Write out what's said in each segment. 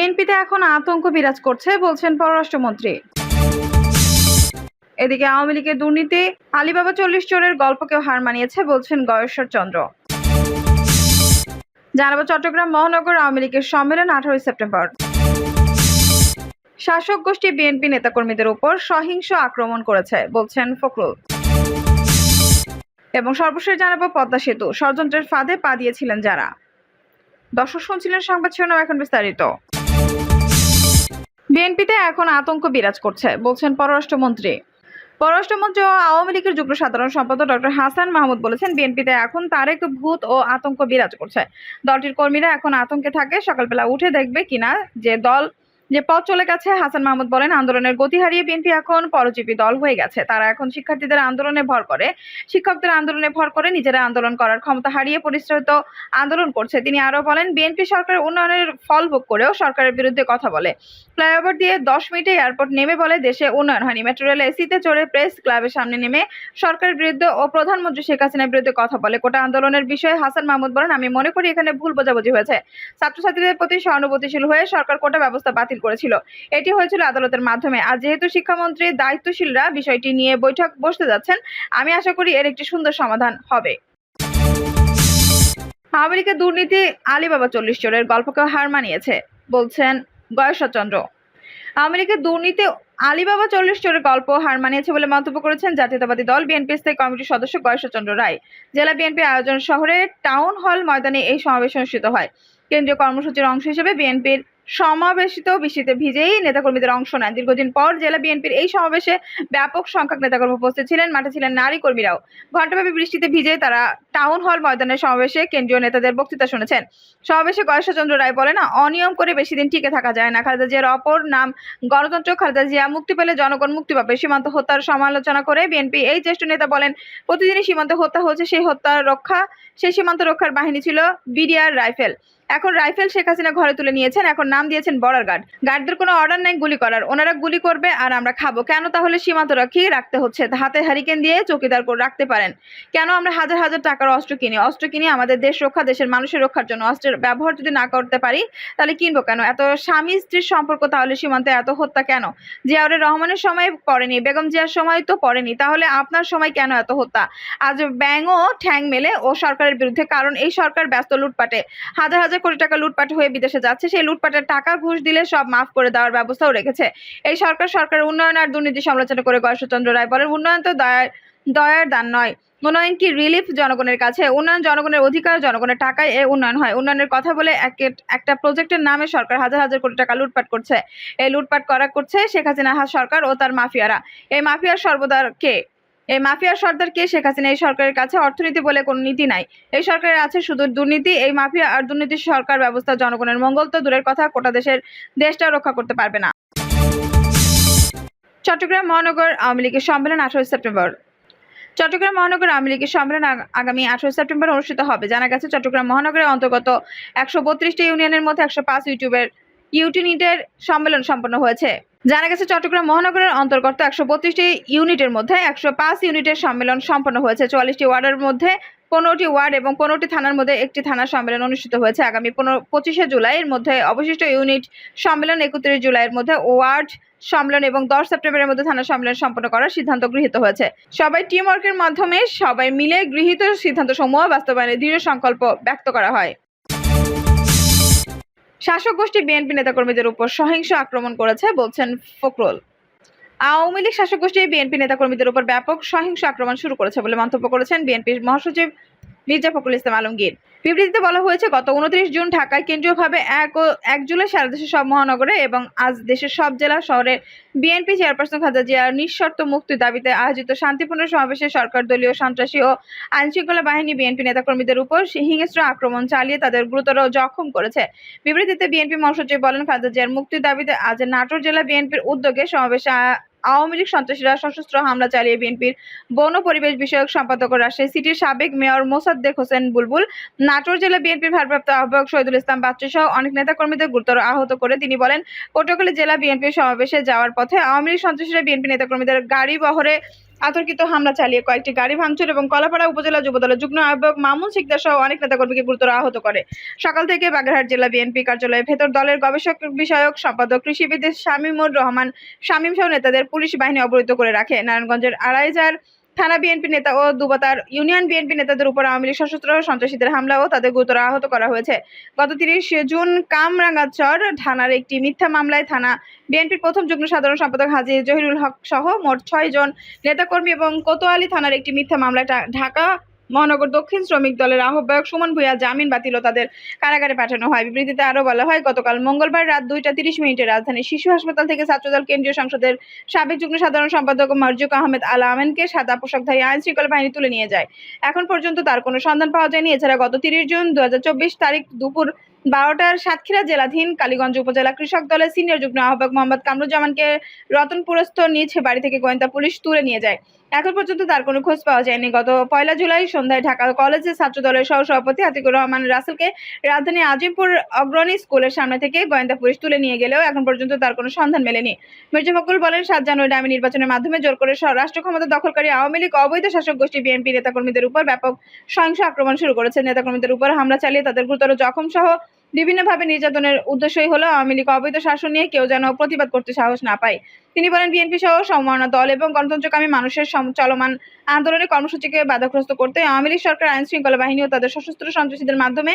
বিএনপিতে এখন আতঙ্ক বিরাজ করছে, বলছেন পররাষ্ট্রমন্ত্রী। এদিকে আওয়ামী লীগের দুর্নীতি, আলিবাবা চল্লিশ চোরের গল্পকেও হার মানিয়েছে, বলছেন গয়েশ্বর চন্দ্র। জানাব চট্টগ্রাম মহানগর আওয়ামী লীগের সম্মেলন আঠারোই সেপ্টেম্বর। শাসক গোষ্ঠী বিএনপি নেতাকর্মীদের উপর সহিংস আক্রমণ করেছে, বলছেন ফখরুল। এবং সর্বশেষ জানাব পদ্মা সেতু, ষড়যন্ত্রের ফাঁদে পা দিয়েছিলেন যারা। দর্শক শুনছিলেন সংবাদ শিরোনাম এখন বিস্তারিত। বিএনপিতে এখন আতঙ্ক বিরাজ করছে, বলছেন পররাষ্ট্রমন্ত্রী। পররাষ্ট্রমন্ত্রী ও আওয়ামী লীগের যুগ্ম সাধারণ সম্পাদক ডক্টর হাসান মাহমুদ বলেছেন, বিএনপিতে এখন তারেক ভূত ও আতঙ্ক বিরাজ করছে। দলটির কর্মীরা এখন আতঙ্কে থাকে, সকালবেলা উঠে দেখবে কিনা যে দল যে পথ চলে গেছে। হাসান মাহমুদ বলেন, আন্দোলনের গতি হারিয়ে বিএনপি এখন পরজীবী দল হয়ে গেছে। তারা এখন শিক্ষার্থীদের আন্দোলনে ভর করে। শিক্ষকদের আন্দোলনে ভর করে নিজেরা আন্দোলন করার ক্ষমতা হারিয়ে পরিশ্রিত আন্দোলন করছে। তিনি আরও বলেন, বিএনপি সরকারের উন্নয়নের ফল ভোগ করেও সরকারের বিরুদ্ধে কথা বলে। ফ্লাইওভার দিয়ে দশ মিনিটে এয়ারপোর্ট নেমে বলে, দেশে উন্নয়ন হয়নি। মেট্রো রেল এসিতে চড়ে প্রেস ক্লাবের সামনে নেমে সরকারের বিরুদ্ধে ও প্রধানমন্ত্রী শেখ হাসিনার বিরুদ্ধে কথা বলে। কোটা আন্দোলনের বিষয়ে হাসান মাহমুদ বলেন, আমি মনে করি এখানে ভুল বোঝাবুঝি হয়েছে। ছাত্রছাত্রীদের প্রতি সহানুভূতিশীল হয়ে সরকার কোটা ব্যবস্থা বাতিল করেছিল। এটি হয়েছিল আদালতের মাধ্যমে। আর যেহেতু শিক্ষামন্ত্রী দায়িত্বশীলরা বিষয়টি নিয়ে বৈঠক বসতে যাচ্ছেন, আমি আশা করি এর একটি সুন্দর সমাধান হবে। আওয়ামী লীগের দুর্নীতি আলিবাবা চল্লিশ চোরের গল্পকেও হার মানিয়েছে, বলছেন গয়েশ্বরচন্দ্র আওয়ামী লীগের দুর্নীতি আলিবাবা চল্লিশ চোরের গল্প হার মানিয়েছে বলে মন্তব্য করেছেন জাতীয়তাবাদী দল বিএনপি স্থায়ী কমিটির সদস্য গয়েশ্বরচন্দ্র রায়। জেলা বিএনপি আয়োজন শহরে টাউন হল ময়দানে এই সমাবেশ অনুষ্ঠিত হয়। কেন্দ্রীয় কর্মসূচির অংশ হিসেবে বিএনপির সমাবেশিত বৃষ্টিতে ভিজেই নেতাকর্মীদের অংশ নেন। দীর্ঘদিন পর জেলা বিএনপির এই সমাবেশে ব্যাপক সংখ্যক নেতাকর্মী উপস্থিত ছিলেন, মাঠে ছিলেন নারী কর্মীরাও। ঘণ্টাব্যাপী বৃষ্টিতে ভিজে তারা টাউন হল ময়দানের সমাবেশে কেন্দ্রীয় নেতাদের বক্তৃতা শুনেছেন। সমাবেশে গয়েশ্বরচন্দ্র রায় বলেন অনিয়ম করে বেশি দিন টিকে থাকা যায় না। খালেদা জিয়ার অপর নাম গণতন্ত্র, খালেদা জিয়া মুক্তি পেলে জনগণ মুক্তি পাবে। সীমান্ত হত্যার সমালোচনা করে বিএনপি এই জ্যেষ্ঠ নেতা বলেন, প্রতিদিনই সীমান্ত হত্যা হচ্ছে সেই হত্যা রক্ষা, সেই সীমান্ত রক্ষার বাহিনী ছিল বিডিআর রাইফেল। এখন রাইফেল শেখ হাসিনা ঘরে তুলে নিয়েছেন, এখন নাম দিয়েছেন বর্ডার গার্ড। গার্ডদের কোনো অর্ডার নাই গুলি করার। ওনারা গুলি করবে আর আমরা খাব। কেন তাহলে সীমান্ত রক্ষী রাখতে হচ্ছে? হাতে হারিকেন দিয়ে চৌকিদার করে রাখতে পারেন। কেন আমরা হাজার হাজার টাকার অস্ত্র কিনি? অস্ত্র কিনি আমাদের দেশ রক্ষা, দেশের মানুষের রক্ষার জন্য অস্ত্রের ব্যবহার যদি না করতে পারি, তাহলে কিনবো কেন? এত স্বামী স্ত্রীর সম্পর্ক তাহলে সীমান্তে এত হত্যা কেন? জিয়াউর রহমানের সময় পড়েনি, বেগম জিয়ার সময় তো পড়েনি। তাহলে আপনার সময় কেন এত হত্যা? আজ ব্যাঙও ঠ্যাং মেলে ও সরকারের বিরুদ্ধে, কারণ এই সরকার ব্যস্ত লুটপাটে। হাজার হাজার কোটি টাকা লুটপাট হয়ে বিদেশে যাচ্ছে, সেই লুটপাটের টাকা ঘুষ দিলে সব মাফ করে দেওয়ার ব্যবস্থাও রেখেছে। এই সরকার, সরকারের উন্নয়ন আর দুর্নীতি সমালোচনা করে গয়েশ্বরচন্দ্র রায় বলেন, উন্নয়ন তো দয়ার দয়ার দান নয়। উন্নয়ন কি রিলিফ জনগণের কাছে, উন্নয়ন জনগণের অধিকার, জনগণের টাকায় এ উন্নয়ন হয়। উন্নয়নের কথা বলে এক- একটা প্রজেক্টের নামে সরকার হাজার হাজার কোটি টাকা লুটপাট করছে। এই লুটপাট করা করছে শেখ হাসিনা সরকার ও তার মাফিয়ারা। এই মাফিয়ার সর্বদার কে? এই মাফিয়ার সর্দার কে শেখ হাসিনা? এই সরকারের কাছে অর্থনীতি বলে কোনো নীতি নাই। এই সরকারের আছে শুধু দুর্নীতি, এই মাফিয়া আর দুর্নীতি সরকার ব্যবস্থা জনগণের মঙ্গল তো দূরের কথা কোটা দেশের দেশটা রক্ষা করতে পারবে না। চট্টগ্রাম মহানগর আওয়ামী লীগের সম্মেলন আঠারোই সেপ্টেম্বর। চট্টগ্রাম মহানগর আওয়ামী লীগের সম্মেলন আগামী আঠারোই সেপ্টেম্বর অনুষ্ঠিত হবে। জানা গেছে, চট্টগ্রাম মহানগরের অন্তর্গত একশো বত্রিশটি ইউনিয়নের মধ্যে একশো পাঁচ ইউটিউবের ইউটিনিটের সম্মেলন সম্পন্ন হয়েছে। জানা গেছে, চট্টগ্রাম মহানগরের অন্তর্গত একশো বত্রিশটি ইউনিটের মধ্যে একশো পাঁচ ইউনিটের সম্মেলন সম্পন্ন হয়েছে। চুয়াল্লিশটি ওয়ার্ডের মধ্যে পনেরোটি ওয়ার্ড এবং পনেরোটি থানার মধ্যে একটি থানা সম্মেলন অনুষ্ঠিত হয়েছে। আগামী পনেরো, পঁচিশে জুলাইয়ের মধ্যে অবশিষ্ট ইউনিট সম্মেলন, একত্রিশ জুলাইয়ের মধ্যে ওয়ার্ড সম্মেলন এবং দশ সেপ্টেম্বরের মধ্যে থানা সম্মেলন সম্পন্ন করার সিদ্ধান্ত গৃহীত হয়েছে। সবাই টিম ওয়ার্কের মাধ্যমে সবাই মিলে গৃহীত সিদ্ধান্ত সমূহ বাস্তবায়নে দৃঢ় সংকল্প ব্যক্ত করা হয়। শাসক গোষ্ঠী বিএনপি নেতাকর্মীদের উপর সহিংস আক্রমণ করেছে, বলছেন ফখরুল। আওয়ামী লীগ শাসক গোষ্ঠী বিএনপি নেতাকর্মীদের উপর ব্যাপক সহিংস আক্রমণ শুরু করেছে বলে মন্তব্য করেছেন বিএনপির মহাসচিব মির্জা ফখরুল ইসলাম আলমগীর। বিবৃতিতে বলা হয়েছে, গত উনত্রিশ জুন ঢাকায় কেন্দ্রীয়ভাবে এক ও এক জুলাই সারা দেশের সব মহানগরে এবং আজ দেশের সব জেলা শহরে বিএনপি চেয়ারপারসন খালেদা জিয়ার নিঃশর্ত মুক্তির দাবিতে আয়োজিত শান্তিপূর্ণ সমাবেশে সরকার দলীয় সন্ত্রাসী ও আইনশৃঙ্খলা বাহিনী বিএনপি নেতাকর্মীদের উপর হিংস্র আক্রমণ চালিয়ে তাদের গুরুতর জখম করেছে। বিবৃতিতে বিএনপি মহাসচিব বলেন, খালেদা জিয়ার মুক্তির দাবিতে আজ নাটোর জেলা বিএনপির উদ্যোগে সমাবেশে আওয়ামী লীগ সন্ত্রাসীরা সশস্ত্র হামলা চালিয়ে বিএনপির বন পরিবেশ বিষয়ক সম্পাদক রাজশাহী সিটির সাবেক মেয়র মোসাদ্দেক হোসেন বুলবুল, নাটোর জেলা বিএনপির ভারপ্রাপ্ত আহ্বায়ক শহীদুল ইসলাম বাচ্চু সহ অনেক নেতাকর্মীদের গুরুতর আহত করে তিনি বলেন পটুয়াখালী জেলা বিএনপির সমাবেশে যাওয়ার পথে আওয়ামী লীগ সন্ত্রাসীরা বিএনপি নেতাকর্মীদের গাড়ি বহরে আতর্কিত হামলা চালিয়ে কয়েকটি গাড়ি ভাঙচুর এবং কলাপাড়া উপজেলা যুবদলের যুগ্ম আহ্বায়ক মামুন সিকদার সহ অনেক নেতাকর্মীকে গুরুতর আহত করে। সকাল থেকে বাগেরহাট জেলা বিএনপি কার্যালয়ের ভেতর দলের গবেষক, বিষয়ক সম্পাদক, কৃষিবিদ শামীমুর রহমান, শামীম সহ নেতাদের পুলিশ বাহিনী অবরুদ্ধ করে রাখে। নারায়ণগঞ্জের আড়াইজার থানা বিএনপি নেতা ও দুবতার ইউনিয়ন বিএনপি নেতাদের উপর আওয়ামী লীগ সশস্ত্র সন্ত্রাসীদের হামলা ও তাদের গুরুতর আহত করা হয়েছে। গত তিরিশ জুন কামরাঙ্গাচর থানার একটি মিথ্যা মামলায় থানা বিএনপির প্রথম যুগ্ম সাধারণ সম্পাদক হাজি জহিরুল হক সহ মোট ছয় জন নেতাকর্মী এবং কোতোয়ালি থানার একটি মিথ্যা মামলায় ঢাকা মহানগর দক্ষিণ শ্রমিক দলের আহ্বায়ক সুমন ভূঁইয়া জামিন বাতিল তাদের কারাগারে পাঠানো হয়। বিবৃতিতে আরও বলা হয়, গতকাল মঙ্গলবার রাত দুইটা তিরিশ মিনিটে রাজধানীর শিশু হাসপাতাল থেকে ছাত্রদল কেন্দ্রীয় সংসদের সাবেক যুগ্ম সাধারণ সম্পাদক মারজুক আহমেদ আল আমেনকে সাদা পোশাকধারী আইন শৃঙ্খলা বাহিনী তুলে নিয়ে যায়। এখন পর্যন্ত তার কোনো সন্ধান পাওয়া যায়নি। এছাড়া গত তিরিশ জুন দু হাজার চব্বিশ তারিখ দুপুর বারোটার সাতক্ষীরা জেলাধীন কালীগঞ্জ উপজেলা কৃষক দলের সিনিয়র যুগ্ম আহ্বায়ক মোহাম্মদ কামরুজ্জামানকে রতনপুরস্থ নিজ বাড়ি থেকে গোয়েন্দা পুলিশ তুলে নিয়ে যায়। এখন পর্যন্ত তার কোনো খোঁজ পাওয়া যায়নি। গত পয়লা জুলাই সন্ধ্যায় ঢাকা কলেজের ছাত্র দলের সহ সভাপতি আতিকুর রহমান রাসেলকে রাজধানী আজিমপুর অগ্রণী স্কুলের সামনে থেকে গোয়েন্দা পুলিশ তুলে নিয়ে গেলেও এখন পর্যন্ত তার কোনো সন্ধান মেলেনি। মির্জা ফখরুল বলেন, সাত জানুয়ারি আমি নির্বাচনের মাধ্যমে জোর করে রাষ্ট্র ক্ষমতা দখলকারী আওয়ামী লীগ, অবৈধ শাসক গোষ্ঠী বিএনপি নেতাকর্মীদের উপর ব্যাপক সহিংস আক্রমণ শুরু করেছে। নেতাকর্মীদের উপর হামলা চালিয়ে তাদের গুরুতর জখম সহ বিভিন্নভাবে নির্যাতনের উদ্দেশ্যই হলো আওয়ামী লীগ অবৈধ শাসন নিয়ে কেউ যেন প্রতিবাদ করতে সাহস না পায়। তিনি বলেন, বিএনপি সহ সমমনা দল এবং গণতন্ত্রকামী মানুষের চলমান আন্দোলনের কর্মসূচিকে বাধাগ্রস্ত করতে আওয়ামী লীগ সরকার, আইন শৃঙ্খলা বাহিনী ও তাদের সশস্ত্র সন্ত্রাসীদের মাধ্যমে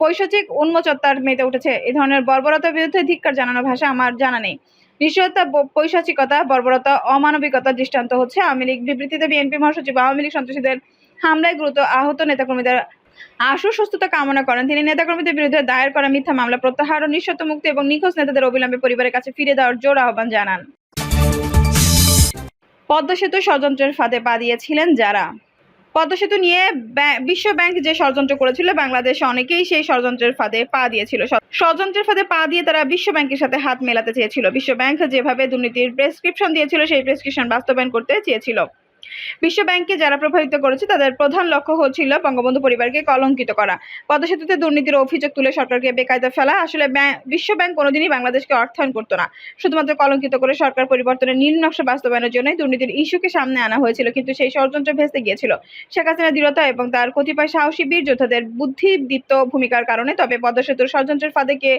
পৈশাচিক উন্মোচত্বার মেতে উঠেছে। এ ধরনের বর্বরতার বিরুদ্ধে ধিক্কার জানানো ভাষা আমার জানা নেই। নিশ্চয়তা পৈশাচিকতা, বর্বরতা অমানবিকতার দৃষ্টান্ত হচ্ছে আওয়ামী লীগ। বিবৃতিতে বিএনপি মহাসচিব আওয়ামী লীগ সন্ত্রাসীদের হামলায় গুরুতর আহত নেতাকর্মীদের আশু সুস্থতা কামনা করেন। তিনি নেতাকর্মীদের বিরুদ্ধে দায়ের করা মিথ্যা মামলা, প্রত্যাহার ও নিঃশর্ত মুক্তি এবং নিখোঁজ নেতাদের অবিলম্বে পরিবারের কাছে ফিরে দেওয়ার জোর আহ্বান জানান। পদ্মা সেতু ষড়যন্ত্রের ফাঁদে পা দিয়েছিলেন যারা? পদ্মা সেতু নিয়ে বিশ্ব ব্যাংক যে ষড়যন্ত্র করেছিল, বাংলাদেশে অনেকেই সেই ষড়যন্ত্রের ফাঁদে পা দিয়েছিল। ষড়যন্ত্রের ফাঁদে পা দিয়ে তারা বিশ্ব ব্যাংকের সাথে হাত মেলাতে চেয়েছিল। বিশ্ব ব্যাংক যেভাবে দুর্নীতির প্রেসক্রিপশন দিয়েছিল, সেই প্রেসক্রিপশন বাস্তবায়ন করতে চেয়েছিল। বিশ্ব ব্যাংককে যারা প্রভাবিত করেছে, তাদের প্রধান লক্ষ্য হচ্ছিল বঙ্গবন্ধু পরিবারকে কলঙ্কিত করা। পদ্মা সেতুতে দুর্নীতির অভিযোগ তুলে সরকারকে বেকায়দা ফেলা। আসলে বিশ্ব ব্যাংক কোনোদিনই বাংলাদেশকে অর্থায়ন করতো না। শুধুমাত্র কলঙ্কিত করে সরকার পরিবর্তনের নীল নকশা বাস্তবায়নের জন্যই দুর্নীতির ইস্যুকে সামনে আনা হয়েছিল, কিন্তু সেই ষড়যন্ত্র ভেসে গিয়েছিল। শেখ হাসিনা দৃঢ়তা এবং তার কতিপয় সাহসী বীর যোদ্ধাদের বুদ্ধিদীপ্ত ভূমিকার কারণে তবে পদ্মা সেতুর ষড়যন্ত্রের ফাঁদে কে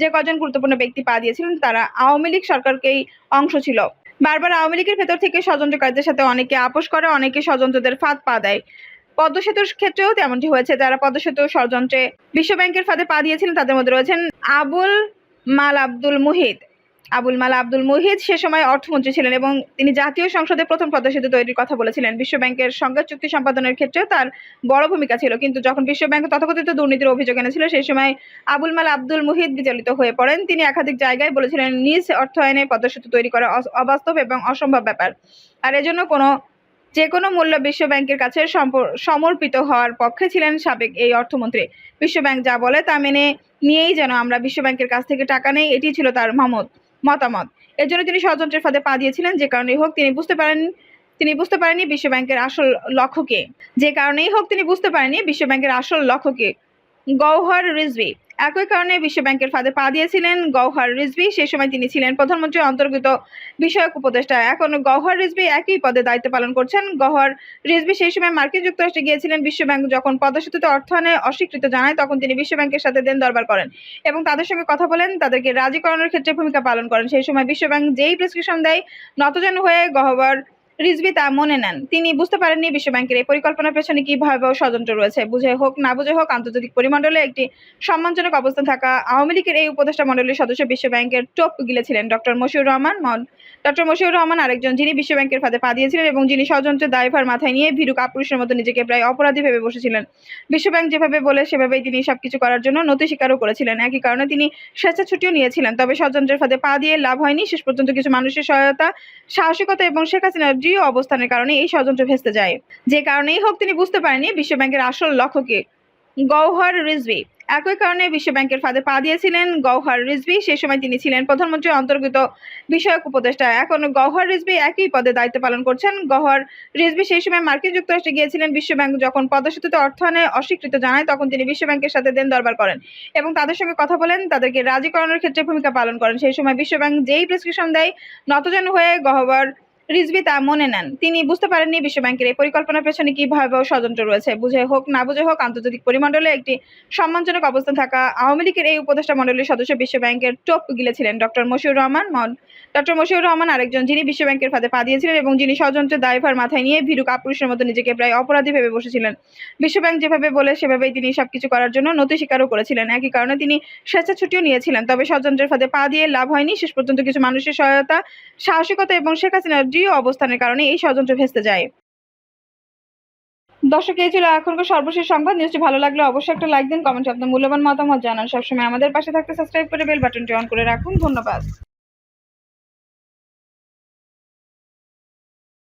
যে কজন গুরুত্বপূর্ণ ব্যক্তি পা দিয়েছিলেন, তারা আওয়ামী লীগ সরকারকেই অংশ ছিল। বারবার আওয়ামী লীগের ভেতর থেকে ষড়যন্ত্রকারীদের সাথে অনেকে আপোষ করে, অনেকে ষড়যন্ত্রদের ফাঁদ পা দেয়। পদ্মসেতুর ক্ষেত্রেও তেমনটি হয়েছে। যারা পদ্মসেতু ষড়যন্ত্রে বিশ্বব্যাংকের ফাঁদে পা দিয়েছিলেন, তাদের মধ্যে রয়েছেন আবুল মাল আব্দুল মুহিত। আবুল মাল আব্দুল মুহিত সে সময় অর্থমন্ত্রী ছিলেন এবং তিনি জাতীয় সংসদে প্রথম পদ্মা সেতু তৈরির কথা বলেছিলেন। বিশ্ব ব্যাংকের সঙ্গে চুক্তি সম্পাদনের ক্ষেত্রেও তার বড় ভূমিকা ছিল। কিন্তু যখন বিশ্ব ব্যাংক তথাকথিত দুর্নীতির অভিযোগ এনেছিল, সেই সময় আবুল মাল আব্দুল মুহিত বিচলিত হয়ে পড়েন। তিনি একাধিক জায়গায় বলেছিলেন, নিজ অর্থায়নে পদ্মা সেতু তৈরি করা অবাস্তব এবং অসম্ভব ব্যাপার। আর এজন্য কোনো, যে কোনো মূল্য বিশ্ব ব্যাংকের কাছে সমর্পিত হওয়ার পক্ষে ছিলেন সাবেক এই অর্থমন্ত্রী। বিশ্ব ব্যাংক যা বলে তা মেনে নিয়েই যেন আমরা বিশ্ব ব্যাংকের কাছ থেকে টাকা নেই, এটি ছিল তার মহমত মতামত। এর জন্য তিনি ষড়যন্ত্রের ফাঁদে পা দিয়েছিলেন, যে কারণেই হোক তিনি বুঝতে পারেন, তিনি বুঝতে পারেননি বিশ্ব ব্যাংকের আসল লক্ষ্য কে। যে কারণেই হোক তিনি বুঝতে পারেননি বিশ্ব ব্যাংকের আসল লক্ষ্য কে। গৌহর রিজভি একই কারণে বিশ্ব ব্যাংকের ফাঁদে পা দিয়েছিলেন গৌহর রিজভি। সেই সময় তিনি ছিলেন প্রধানমন্ত্রীর অন্তর্গত বিষয়ক উপদেষ্টা। এখন গৌহর রিজভি একই পদে দায়িত্ব পালন করছেন। গৌহর রিজভি সেই সময় মার্কিন যুক্তরাষ্ট্রে গিয়েছিলেন। বিশ্ব ব্যাংক যখন পদ্মা সেতুতে অর্থায়নে অস্বীকৃত জানায়, তখন তিনি বিশ্ব ব্যাংকের সাথে দেন দরবার করেন এবং তাদের সঙ্গে কথা বলেন, তাদেরকে রাজি করানোর ক্ষেত্রে ভূমিকা পালন করেন। সেই সময় বিশ্ব ব্যাংক যেই প্রেসক্রিপশন দেয়, নতজন হয়ে গহবর রিজভি তা মনে নেন, তিনি বুঝতে পারেননি বিশ্ব ব্যাংকের এই পরিকল্পনার পেছনে কি ভয়াবহ ষড়যন্ত্র রয়েছে। বুঝে হোক, না বুঝে হোক, আন্তর্জাতিক পরিমণ্ডলে একটি সম্মানজনক অবস্থান থাকা আওয়ামী লীগের এই উপদেষ্টা মণ্ডলীর সদস্য বিশ্ব ব্যাংকের টোপ গিলেছিলেন ডক্টর মশিউর রহমান। ডক্টর মশিউর রহমান আরেকজন যিনি বিশ্ব ব্যাংকের ফাঁদে পা দিয়েছিলেন এবং যিনি ষড়যন্ত্রের দায়ভার মাথায় নিয়ে ভীরু কাপুরুষের মতো নিজেকে প্রায় অপরাধী ভেবে বসেছিলেন। বিশ্ব ব্যাংক যেভাবে বলে, সেভাবেই তিনি সবকিছু করার জন্য নথি স্বীকারও করেছিলেন। একই কারণে তিনি স্বেচ্ছা ছুটিও নিয়েছিলেন, তবে ষড়যন্ত্রের ফাঁদে পা দিয়ে লাভ হয়নি। শেষ পর্যন্ত কিছু মানুষের সহায়তা, সাহসিকতা এবং শেখ হাসিনার দৃঢ় অবস্থানের কারণে এই ষড়যন্ত্র ভেস্তে যায়। যে কারণেই হোক তিনি বুঝতে পারেননি বিশ্ব ব্যাংকের আসল লক্ষ্য কি। গৌহর রিজভি। একই কারণে বিশ্ব ব্যাংকের ফাঁদে পা দিয়েছিলেন গৌহর রিজভি। সেই সময় তিনি ছিলেন প্রধানমন্ত্রীর অন্তর্গত বিষয়ক উপদেষ্টা। এখন গৌহর রিজভি একই পদে দায়িত্ব পালন করছেন। গৌহর রিজভি সেই সময় মার্কিন যুক্তরাষ্ট্রে গিয়েছিলেন। বিশ্ব ব্যাংক যখন পদ্মা সেতুতে অর্থায়নে অস্বীকৃত জানায়, তখন তিনি বিশ্ব ব্যাংকের সাথে দেন দরবার করেন এবং তাদের সঙ্গে কথা বলেন, তাদেরকে রাজি করানোর ক্ষেত্রে ভূমিকা পালন করেন। সেই সময় বিশ্ব ব্যাংক যেই প্রেসক্রিপশন দেয়, নতজন হয়ে গহবর রিজভি তা মনে নেন, তিনি বুঝতে পারেননি বিশ্বব্যাংকের এই পরিকল্পনার পেছনে কি ভয়াবহ ষড়যন্ত্র রয়েছে। বুঝে হোক, না বুঝে হোক, আন্তর্জাতিক পরিমণ্ডলে একটি সম্মানজনক অবস্থান থাকা আওয়ামী লীগের এই উপদেষ্টা মণ্ডলীর সদস্য বিশ্বব্যাংকের টোপ গিলেছিলেন ডক্টর মশিউর রহমান। ডক্টর মশিউর রহমান আরেকজন যিনি বিশ্বব্যাংকের ফাঁদে পা দিয়েছিলেন এবং যিনি ষড়যন্ত্রের দায়ভার মাথায় নিয়ে ভীরু কাপুরুষের মতো নিজেকে প্রায় অপরাধী ভেবে বসেছিলেন। বিশ্বব্যাংক যেভাবে বলে, সেভাবেই তিনি সবকিছু করার জন্য নথি স্বীকারও করেছিলেন। একই কারণে তিনি স্বেচ্ছা ছুটিও নিয়েছিলেন, তবে ষড়যন্ত্রের ফাঁদে পা দিয়ে লাভ হয়নি। শেষ পর্যন্ত কিছু মানুষের সহায়তা, সাহসিকতা এবং শেখ হাসিনার দৃঢ় অবস্থানের কারণে এই ষড়যন্ত্র ভেস্তে যায়। দর্শক, এই ছিল এখনকার সর্বশেষ সংবাদ। নিউজটি ভালো লাগলে অবশ্যই একটা লাইক দিন কমেন্টে আপনার মূল্যবান মতামত জানান। সবসময় আমাদের পাশে থাকতে সাবস্ক্রাইব করে বেল বাটনটি অন করে রাখুন। ধন্যবাদ।